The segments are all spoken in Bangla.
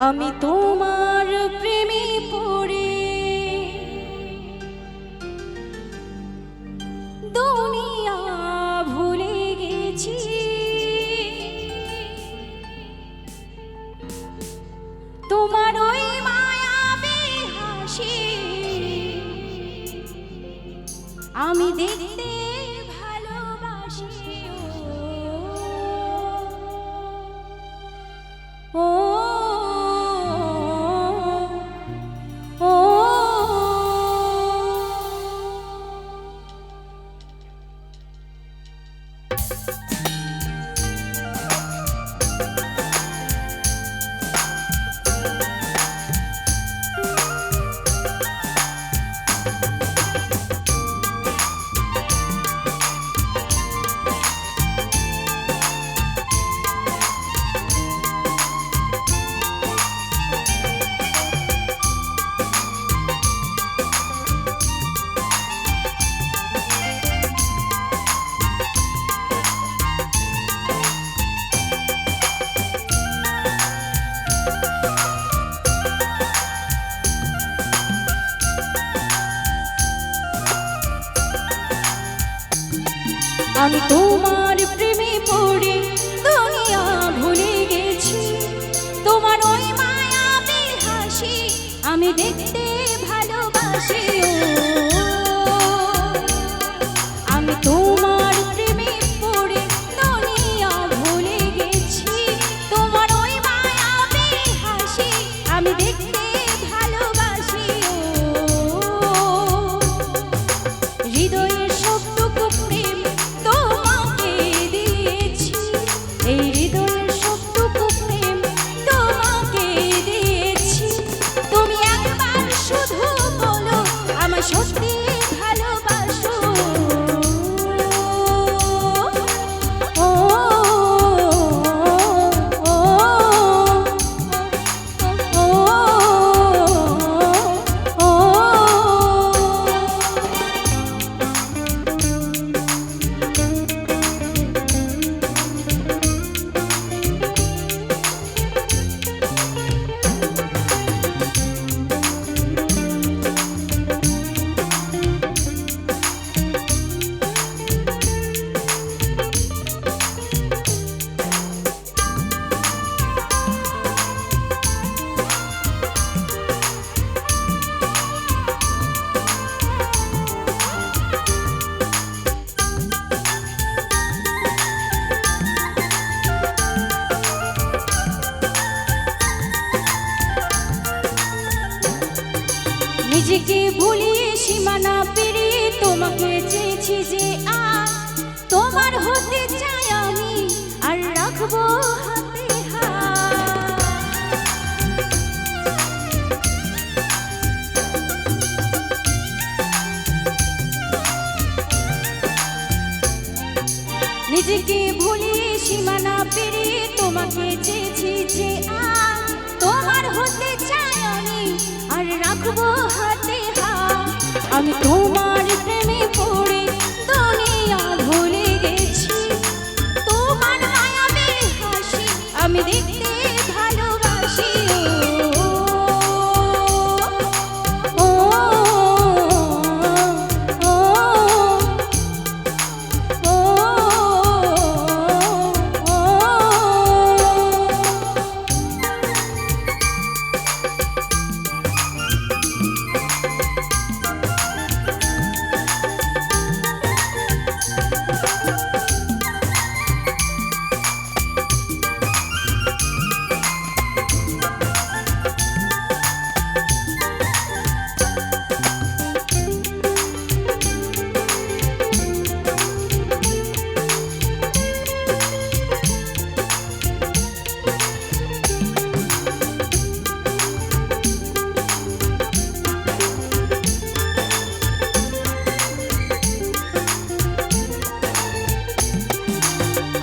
আমি তোমার প্রেমে পড়ে। দুনিয়া ভুলে গেছি। তোমার ওই মায়াবী হাসি আমি দেখতে তোমার প্রেমে পড়ে দুনিয়া ভুলে গেছি। তোমার ওই মায়াবী হাসি আমি দেখতে নিজেকে ভুলিয়ে সীমানা পেরিয়ে তোমাকে চেয়েছি যে আজ তোমার হতে চাই আমি আর রাখব নিজেকে ভুলিয়ে সীমানা পেরিয়ে তোমাকে চেয়েছি যে আজ তোমার হতে চাই আর রাখব হাতে হাত। আমি তোমার প্রেমে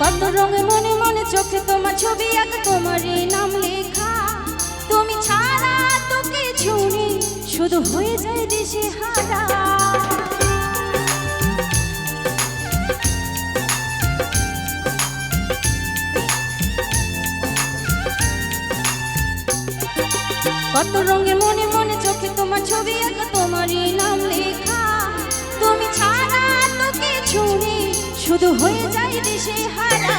কত রঙে মনে মনে চোখে তোমার ছবি আঁক তোমারই নাম লেখা। তুমি ছাড়া তো কিছু শুধু হয়ে যায় দেশে হারা। কত রঙে মনে মনে চোখে তোমার ছবি আঁকা তোমারই নাম লেখা। তুমি ছাড়া তো কিছু শুধু হয়ে যায় দেশে হারা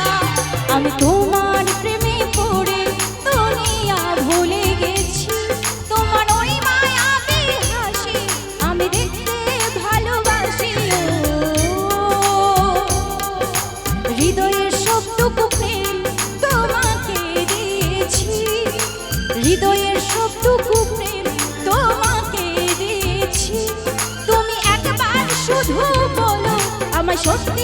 আমি তোমার প্রেমে পড়ে দুনিয়া ভুলে গেছি। তোমার ওই মায়াবী হাসি আমি দেখতে ভালোবাসি। হৃদয়ের সবটুকু প্রেম তোমাকে দিয়েছি। হৃদয়ের সবটুকু প্রেম তোমাকে দিয়েছি। তুমি একবার শুধু বলো আমার সত্যি